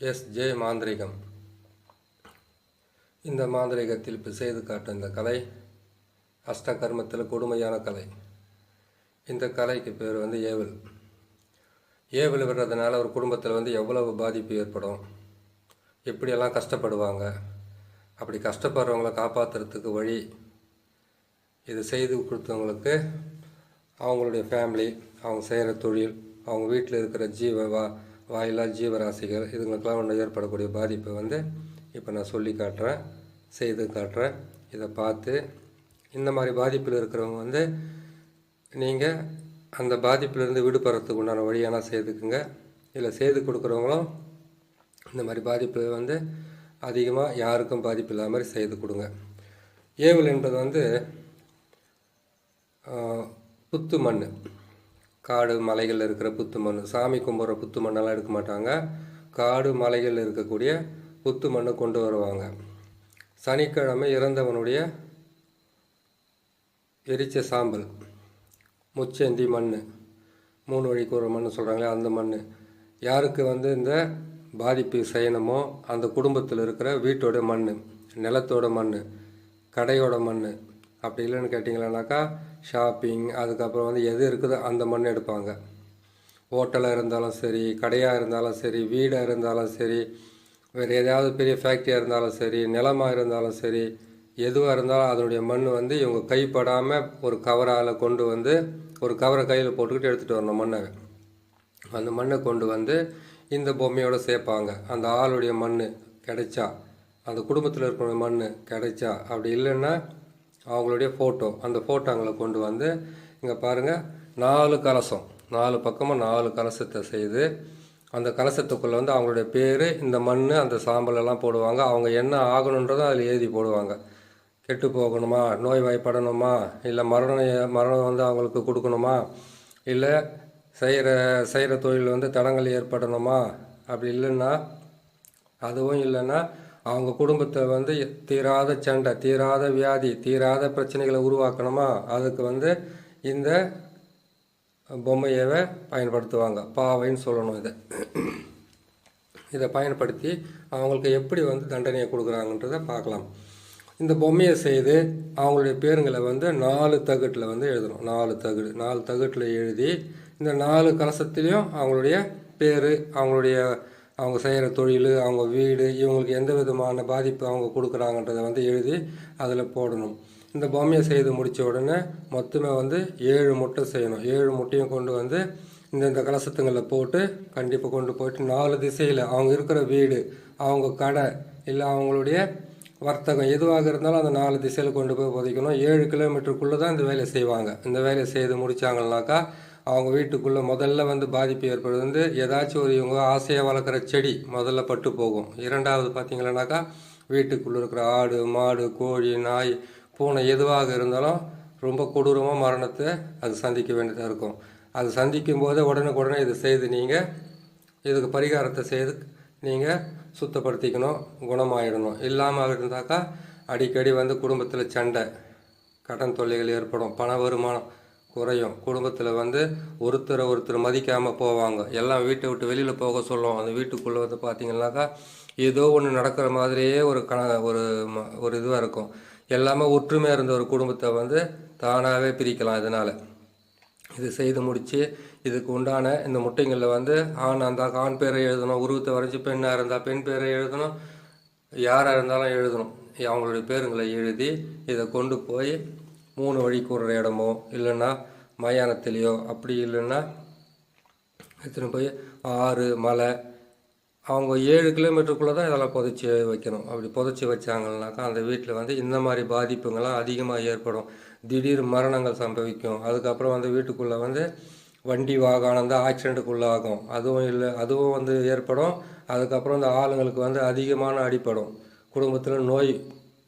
S J மாந்திரிகம். இந்த மாந்திரிகத்தில் செய்து காட்டும் இந்த கலை அஷ்டகர்மத்தில் கொடுமையான கலை. இந்த கலைக்கு பேர் வந்து ஏவல். ஏவல் விடுறதுனால ஒரு குடும்பத்தில் வந்து எவ்வளவு பாதிப்பு ஏற்படும் எப்படியெல்லாம் கஷ்டப்படுவாங்க அப்படி கஷ்டப்படுறவங்கள காப்பாற்றுறதுக்கு வழி இது செய்து கொடுத்தவங்களுக்கு அவங்களுடைய ஃபேமிலி அவங்க செய்கிற தொழில் அவங்க வீட்டில் இருக்கிற ஜீவவா வாயிலா ஜீவராசிகள் இதுங்களுக்கெல்லாம் ஒன்று ஏற்படக்கூடிய பாதிப்பை வந்து இப்போ நான் சொல்லி காட்டுறேன் செய்து காட்டுறேன். இதை பார்த்து இந்த மாதிரி பாதிப்பில் இருக்கிறவங்க வந்து நீங்கள் அந்த பாதிப்பிலிருந்து விடுபடுறதுக்கு உண்டான வழியெல்லாம் செய்துக்குங்க. இல்லை செய்து கொடுக்குறவங்களும் இந்த மாதிரி பாதிப்பு வந்து அதிகமாக யாருக்கும் பாதிப்பு இல்லாத மாதிரி செய்து கொடுங்க. ஏவல் என்பது வந்து புத்து மண் காடு மலைகளில் இருக்கிற புத்து மண் சாமி கும்பிட்ற புத்து மண்ணெல்லாம் எடுக்க மாட்டாங்க. காடு மலைகளில் இருக்கக்கூடிய புத்து மண்ணை கொண்டு வருவாங்க. சனிக்கிழமை இறந்தவனுடைய எரிச்ச சாம்பல் முச்சந்தி மண் மூணு வழிக்கு ஒரு மண் சொல்கிறாங்களே அந்த மண் யாருக்கு வந்து இந்த பாதிப்பு செய்யணுமோ அந்த குடும்பத்தில் இருக்கிற வீட்டோட மண் நிலத்தோட மண் கடையோட மண் அப்படி இல்லைன்னு கேட்டிங்களானாக்கா ஷாப்பிங் அதுக்கப்புறம் வந்து எது இருக்குதோ அந்த மண் எடுப்பாங்க. ஹோட்டலாக இருந்தாலும் சரி கடையாக இருந்தாலும் சரி வீடாக இருந்தாலும் சரி வேறு ஏதாவது பெரிய ஃபேக்ட்ரியாக இருந்தாலும் சரி நிலமாக இருந்தாலும் சரி எதுவாக இருந்தாலும் அதனுடைய மண் வந்து இவங்க கைப்படாமல் ஒரு கவரால் கொண்டு வந்து ஒரு கவரை கையில் போட்டுக்கிட்டு எடுத்துகிட்டு வரணும் மண்ணை. அந்த மண்ணை கொண்டு வந்து இந்த பொம்மையோட சேர்ப்பாங்க. அந்த ஆளுடைய மண் கிடைச்சா அந்த குடும்பத்தில் இருக்கிற மண் கிடைச்சா அப்படி இல்லைன்னா அவங்களுடைய ஃபோட்டோ அந்த ஃபோட்டோங்களை கொண்டு வந்து இங்கே பாருங்கள் நாலு கலசம். நாலு பக்கமாக நாலு கலசத்தை செய்து அந்த கலசத்துக்குள்ளே வந்து அவங்களுடைய பேர் இந்த மண் அந்த சாம்பல் எல்லாம் போடுவாங்க. அவங்க என்ன ஆகணுன்றதை அதில் எழுதி போடுவாங்க. கெட்டு போகணுமா? நோய் வாய்ப்படணுமா இல்லை மரணம் மரணம் வந்து அவங்களுக்கு கொடுக்கணுமா? இல்லை செய்கிற செய்கிற தொழில் வந்து தடங்கள் ஏற்படணுமா? அப்படி இல்லைன்னா அதுவும் இல்லைன்னா அவங்க குடும்பத்தை வந்து தீராத சண்டை தீராத வியாதி தீராத பிரச்சனைகளை உருவாக்கணுமா? அதுக்கு வந்து இந்த பொம்மையவை பயன்படுத்துவாங்க. பாவைன்னு சொல்லணும் இதை. இதை பயன்படுத்தி அவங்களுக்கு எப்படி வந்து தண்டனையை கொடுக்குறாங்கன்றதை பார்க்கலாம். இந்த பொம்மையை செய்து அவங்களுடைய பேருங்களை வந்து நாலு தகட்டில் வந்து எழுதணும். நாலு தகடு. நாலு தகட்டில் எழுதி இந்த நாலு கலசத்துலேயும் அவங்களுடைய பேர் அவங்களுடைய அவங்க செய்கிற தொழில் அவங்க வீடு இவங்களுக்கு எந்த விதமான பாதிப்பு அவங்க கொடுக்குறாங்கன்றதை வந்து எழுதி அதில் போடணும். இந்த பொம்மையை செய்து முடித்த உடனே மொத்தமே வந்து ஏழு முட்டை செய்யணும். ஏழு முட்டையும் கொண்டு வந்து இந்தந்த கலசத்துங்களில் போட்டு கண்டிப்பாக கொண்டு போயிட்டு நாலு திசையில் அவங்க இருக்கிற வீடு அவங்க கடை இல்லை அவங்களுடைய வர்த்தகம் எதுவாக இருந்தாலும் அந்த நாலு திசையில் கொண்டு போய் புதைக்கணும். ஏழு கிலோமீட்டருக்குள்ளே தான் இந்த வேலையை செய்வாங்க. இந்த வேலையை செய்து முடித்தாங்கன்னாக்கா அவங்க வீட்டுக்குள்ளே முதல்ல வந்து பாதிப்பு ஏற்படுவது வந்து ஏதாச்சும் ஒரு இவங்க ஆசையாக வளர்க்குற செடி முதல்ல பட்டு போகும். இரண்டாவது பார்த்தீங்கன்னாக்கா வீட்டுக்குள்ளே இருக்கிற ஆடு மாடு கோழி நாய் பூனை எதுவாக இருந்தாலும் ரொம்ப கொடூரமாக மரணத்தை அது சந்திக்க வேண்டியதாக இருக்கும். அது சந்திக்கும் போதே உடனுக்குடனே இது செய்து நீங்கள் இதுக்கு பரிகாரத்தை செய்து நீங்கள் சுத்தப்படுத்திக்கணும் குணமாயிடணும். இல்லாமல் இருந்தாக்கா அடிக்கடி வந்து குடும்பத்தில் சண்டை கடன் தொல்லைகள் ஏற்படும் பண வருமானம் குறையும். குடும்பத்தில் வந்து ஒருத்தரை ஒருத்தர் மதிக்காமல் போவாங்க. எல்லாம் வீட்டை விட்டு வெளியில் போக சொல்லுவோம் அந்த வீட்டுக்குள்ளே வந்து பார்த்தீங்கன்னாக்கா ஏதோ ஒன்று நடக்கிற மாதிரியே ஒரு கண ஒரு ம- ஒரு இதுவாக இருக்கும். எல்லாமே ஒற்றுமையாக இருந்த ஒரு குடும்பத்தை வந்து தானாகவே பிரிக்கலாம் இதனால். இது செய்து முடித்து இதுக்கு உண்டான இந்த முட்டைங்களில் வந்து ஆண் இருந்தால் ஆண் பேரை எழுதணும். உருவத்தை வரைஞ்சி பெண்ணாக இருந்தால் பெண் பேரை எழுதணும். யாராக இருந்தாலும் எழுதணும். அவங்களுடைய பேருங்களை எழுதி இதை கொண்டு போய் மூணு வழிக்கு ஒரு இடமோ இல்லைன்னா மயானத்துலேயோ அப்படி இல்லைன்னா எடுத்துன்னு போய்? ஆறு மலை. அவங்க ஏழு கிலோமீட்டருக்குள்ளே தான் இதெல்லாம் புதைச்சி வைக்கணும். அப்படி புதைச்சி வச்சாங்கன்னாக்கா அந்த வீட்டில் வந்து இந்த மாதிரி பாதிப்புங்கள்லாம் அதிகமாக ஏற்படும். திடீர் மரணங்கள் சம்பவிக்கும். அதுக்கப்புறம் வந்து வீட்டுக்குள்ளே வந்து வண்டி வாகனம் தான் ஆக்சிடெண்ட்டுக்குள்ளே ஆகும். அதுவும் இல்லை அதுவும் வந்து ஏற்படும். அதுக்கப்புறம் இந்த ஆளுங்களுக்கு வந்து அதிகமான அடிப்படும். குடும்பத்தில் நோய்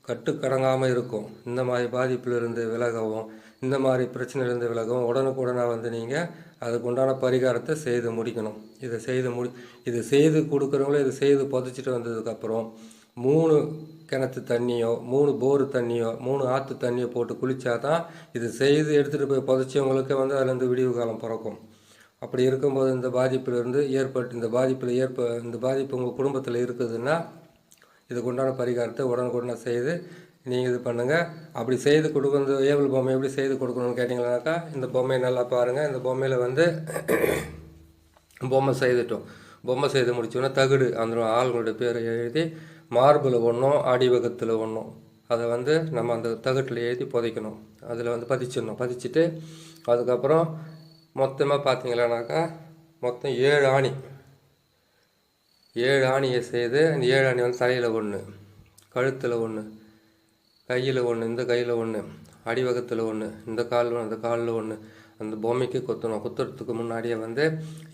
கட்டுக்கடங்காமல் இருக்கும். இந்த மாதிரி பாதிப்பிலிருந்து விலகவும் இந்த மாதிரி பிரச்சனையிலேருந்து விலகவும் உடனுக்குடனாக வந்து நீங்கள் அதுக்கு உண்டான பரிகாரத்தை செய்து முடிக்கணும். இதை செய்து முடி இதை செய்து கொடுக்குறவங்களும் இதை செய்து புதைச்சிட்டு வந்ததுக்கப்புறம் மூணு கிணத்து தண்ணியோ மூணு போரு தண்ணியோ மூணு ஆற்று தண்ணியோ போட்டு குளித்தா தான் இது செய்து எடுத்துகிட்டு போய் புதைச்சவங்களுக்கு வந்து அதுலேருந்து விடிவு காலம் பிறக்கும். அப்படி இருக்கும்போது இந்த பாதிப்பிலிருந்து ஏற்பட்டு இந்த பாதிப்பில் ஏற்ப இந்த பாதிப்பு உங்கள் குடும்பத்தில் இருக்குதுன்னா இதுக்கு உண்டான பரிகாரத்தை உடனுக்குடனே செய்து நீங்கள் இது பண்ணுங்கள் அப்படி செய்து கொடுக்க இந்த ஏவல் பொம்மை எப்படி செய்து கொடுக்கணும்னு கேட்டிங்கன்னாக்கா இந்த பொம்மையை நல்லா பாருங்கள் இந்த பொம்மையில் வந்து பொம்மை செய்துட்டோம். பொம்மை செய்து முடிச்சோன்னா தகுடு அந்த ஆளுங்களுடைய பேரை எழுதி மார்பில் ஒன்றும் அடிவகத்தில் ஒன்றும் அதை வந்து நம்ம அந்த தகட்டில் எழுதி புதைக்கணும். அதில் வந்து பதிச்சிடணும். பதிச்சுட்டு அதுக்கப்புறம் மொத்தமாக பார்த்தீங்களானாக்கா மொத்தம் ஏழு ஆணி. ஏழு ஆணியை செய்து அந்த ஏழு ஆணி வந்து தலையில் ஒன்று கழுத்தில் ஒன்று கையில் ஒன்று இந்த கையில் ஒன்று அடிவகத்தில் ஒன்று இந்த காலில் ஒன்று இந்த காலில் ஒன்று அந்த பொம்மைக்கு குத்தணும். குத்துறதுக்கு முன்னாடியே வந்து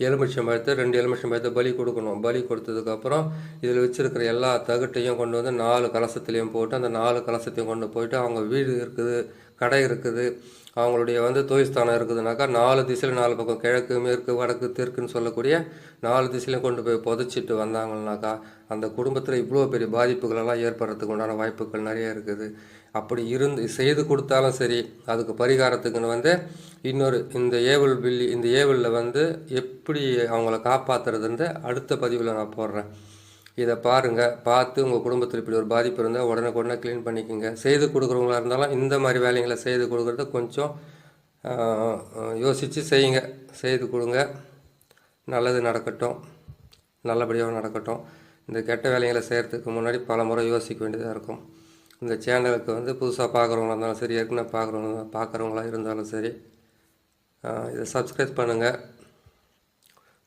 எலுமிச்சம் பழத்தை ரெண்டு எலுமிச்சம் பழத்தை பலி கொடுக்கணும். பலி கொடுத்ததுக்கப்புறம் இதில் வச்சுருக்கிற எல்லா தகட்டையும் கொண்டு வந்து நாலு கலசத்துலேயும் போட்டு அந்த நாலு கலசத்தையும் கொண்டு போயிட்டு அவங்க வீடு இருக்குது கடை இருக்குது. அவங்களுடைய வந்து தொழில்ஸ்தானம் இருக்குதுனாக்கா நாலு திசையில் நாலு பக்கம் கிழக்கு மேற்கு வடக்கு தெற்குன்னு சொல்லக்கூடிய நாலு திசையிலையும் கொண்டு போய் புதைச்சிட்டு வந்தாங்கன்னாக்கா அந்த குடும்பத்தில் இவ்வளோ பெரிய பாதிப்புகளெல்லாம் ஏற்படுறதுக்கு உண்டான வாய்ப்புகள் நிறைய இருக்குது. அப்படி இருந்து செய்து கொடுத்தாலும் சரி அதுக்கு பரிகாரத்துக்குன்னு வந்து இன்னொரு இந்த ஏவல் பில்லி இந்த ஏவலில் வந்து எப்படி அவங்கள காப்பாற்றுறதுன்ற அடுத்த பதிவில் நான் போடுறேன். இதை பாருங்கள் பார்த்து உங்கள் குடும்பத்தில் இப்படி ஒரு பாதிப்பு இருந்தால் உடனுக்குடனே க்ளீன் பண்ணிக்கோங்க. செய்து கொடுக்குறவங்களா இருந்தாலும் இந்த மாதிரி வேலைங்களை செய்து கொடுக்குறத கொஞ்சம் யோசித்து செய்யுங்க. செய்து கொடுங்க. நல்லது நடக்கட்டும். நல்லபடியாக நடக்கட்டும். இந்த கெட்ட வேலைகளை செய்கிறதுக்கு முன்னாடி பல முறை யோசிக்க வேண்டியதாக இருக்கும். இந்த சேனலுக்கு வந்து புதுசாக பார்க்குறவங்களா இருந்தாலும் சரி ஏற்கனவே பார்க்குறவங்க பார்க்குறவங்களா இருந்தாலும் சரி இதை சப்ஸ்கிரைப் பண்ணுங்கள்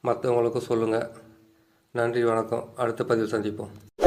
மற்றவங்களுக்கும் சொல்லுங்கள் நன்றி வணக்கம். அடுத்த பதிவு சந்திப்போம்.